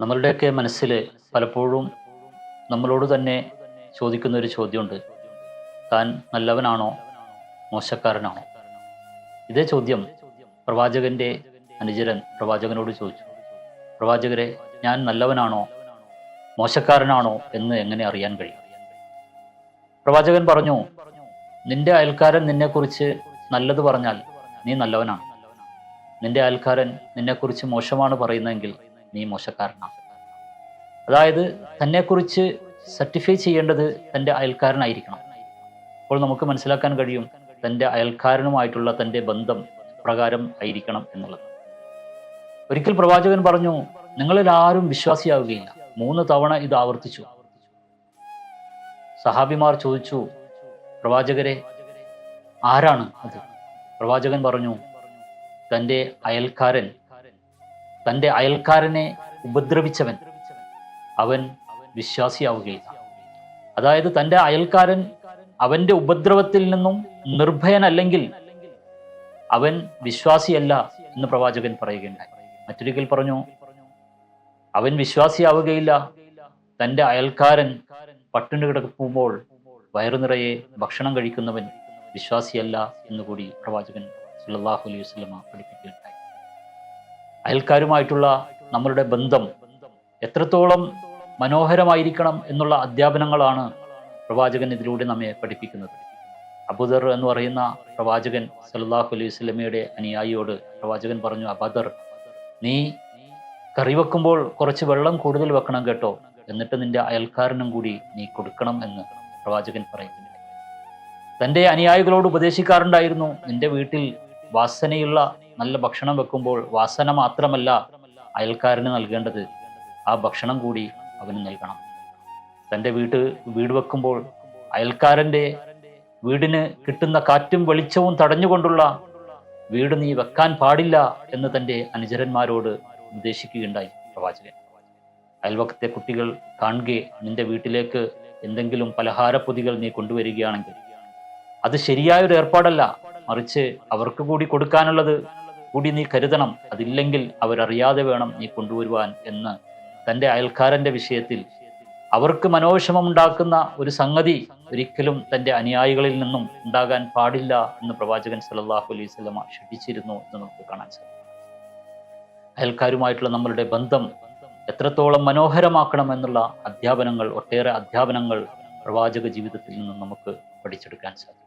നമ്മളുടെയൊക്കെ മനസ്സിൽ പലപ്പോഴും നമ്മളോട് തന്നെ ചോദിക്കുന്ന ഒരു ചോദ്യമുണ്ട്. താൻ നല്ലവനാണോ? മോശക്കാരനാണോ? ഇതേ ചോദ്യം പ്രവാചകന്റെ അനുചരൻ പ്രവാചകനോട് ചോദിച്ചു. പ്രവാചകരെ ഞാൻ നല്ലവനാണോ? മോശക്കാരനാണോ? എന്ന് എങ്ങനെ അറിയാൻ കഴിയും? പ്രവാചകൻ പറഞ്ഞു നിന്റെ അയൽക്കാരൻ നിന്നെക്കുറിച്ച് നല്ലത് പറഞ്ഞാൽ നീ നല്ലവനാണ്. നിന്റെ അയൽക്കാരൻ നിന്നെക്കുറിച്ച് മോശമാണ് പറയുന്നതെങ്കിൽ നീ മോശക്കാരനാണ് അതായത് തന്നെക്കുറിച്ച് സർട്ടിഫൈ ചെയ്യേണ്ടത് തന്റെ അയൽക്കാരനായിരിക്കണം. അപ്പോൾ നമുക്ക് മനസ്സിലാക്കാൻ കഴിയും തന്റെ അയൽക്കാരനുമായിട്ടുള്ള തന്റെ ബന്ധം പ്രകാരം ആയിരിക്കണം എന്നുള്ളത്. ഒരിക്കൽ പ്രവാചകൻ പറഞ്ഞു നിങ്ങളിൽ ആരും വിശ്വാസിയാവുകയില്ല. മൂന്ന് തവണ ഇത് ആവർത്തിച്ചു. സഹാബിമാർ ചോദിച്ചു പ്രവാചകരെ ആരാണ് അത്? പ്രവാചകൻ പറഞ്ഞു തന്റെ അയൽക്കാരൻ. തന്റെ അയൽക്കാരനെ ഉപദ്രവിച്ചവൻ അവൻ വിശ്വാസിയാവുകയില്ല. അതായത് തന്റെ അയൽക്കാരൻ അവന്റെ ഉപദ്രവത്തിൽ നിന്നും നിർഭയനല്ലെങ്കിൽ അവൻ വിശ്വാസിയല്ല എന്ന് പ്രവാചകൻ പറയുകയുണ്ടായി. മറ്റൊരിക്കൽ പറഞ്ഞു അവൻ വിശ്വാസിയാവുകയില്ല. തന്റെ അയൽക്കാരൻ പട്ടിണി കിടക്കുമ്പോൾ വയറു നിറയെ ഭക്ഷണം കഴിക്കുന്നവൻ വിശ്വാസിയല്ല എന്നുകൂടി പ്രവാചകൻ സല്ലല്ലാഹു അലൈഹി വസ്ലമ പഠിപ്പിക്കുകയുണ്ടായി. അയൽക്കാരുമായിട്ടുള്ള നമ്മളുടെ ബന്ധം എത്രത്തോളം മനോഹരമായിരിക്കണം എന്നുള്ള അധ്യാപനങ്ങളാണ് പ്രവാചകൻ ഇതിലൂടെ നമ്മെ പഠിപ്പിക്കുന്നത്. അബുദർ എന്ന് പറയുന്ന പ്രവാചകൻ സല്ലല്ലാഹു അലൈഹി വസല്ലമയുടെ അനുയായിയോട് പ്രവാചകൻ പറഞ്ഞു അബദർ നീ കറി വെക്കുമ്പോൾ കുറച്ച് വെള്ളം കൂടുതൽ വെക്കണം കേട്ടോ എന്നിട്ട് നിന്റെ അയൽക്കാരനും കൂടി നീ കൊടുക്കണം എന്ന് പ്രവാചകൻ പറയുന്നുണ്ട് തന്റെ അനുയായികളോട് ഉപദേശിക്കാറുണ്ടായിരുന്നു നിന്റെ വീട്ടിൽ വാസനയുള്ള നല്ല ഭക്ഷണം വെക്കുമ്പോൾ വാസന മാത്രമല്ല അയൽക്കാരന് നൽകേണ്ടത്. ആ ഭക്ഷണം കൂടി അവന് നൽകണം. തന്റെ വീട്ട് വീട് വെക്കുമ്പോൾ അയൽക്കാരന്റെ വീടിന് കിട്ടുന്ന കാറ്റും വെളിച്ചവും തടഞ്ഞുകൊണ്ടുള്ള വീട് നീ വെക്കാൻ പാടില്ല എന്ന് തന്റെ അനുചരന്മാരോട് നിർദ്ദേശിക്കുകയുണ്ടായി പ്രവാചകൻ. അയൽവക്കത്തെ കുട്ടികൾ കാണുക നിന്റെ വീട്ടിലേക്ക് എന്തെങ്കിലും പലഹാരപ്പൊതികൾ നീ കൊണ്ടുവരികയാണെങ്കിൽ അത് ശരിയായൊരു ഏർപ്പാടല്ല. മറിച്ച് അവർക്ക് കൂടി കൊടുക്കാനുള്ളത് കൂടി നീ കരുതണം. അതില്ലെങ്കിൽ അവരറിയാതെ വേണം നീ കൊണ്ടുവരുവാൻ എന്ന് തന്റെ അയൽക്കാരന്റെ വിഷയത്തിൽ അവർക്ക് മനോവിഷമമുണ്ടാക്കുന്ന ഒരു സംഗതി ഒരിക്കലും തന്റെ അനുയായികളിൽ നിന്നും ഉണ്ടാകാൻ പാടില്ല എന്ന് പ്രവാചകൻ സല്ലല്ലാഹു അലൈഹി വസല്ലമ ക്ഷണിച്ചിരുന്നു എന്ന് നമുക്ക് കാണാൻ സാധിക്കും. അയൽക്കാരുമായിട്ടുള്ള നമ്മളുടെ ബന്ധം എത്രത്തോളം മനോഹരമാക്കണം എന്നുള്ള അധ്യാപനങ്ങൾ ഒട്ടേറെ അധ്യാപനങ്ങൾ പ്രവാചക ജീവിതത്തിൽ നിന്നും നമുക്ക് പഠിച്ചെടുക്കാൻ സാധിക്കും.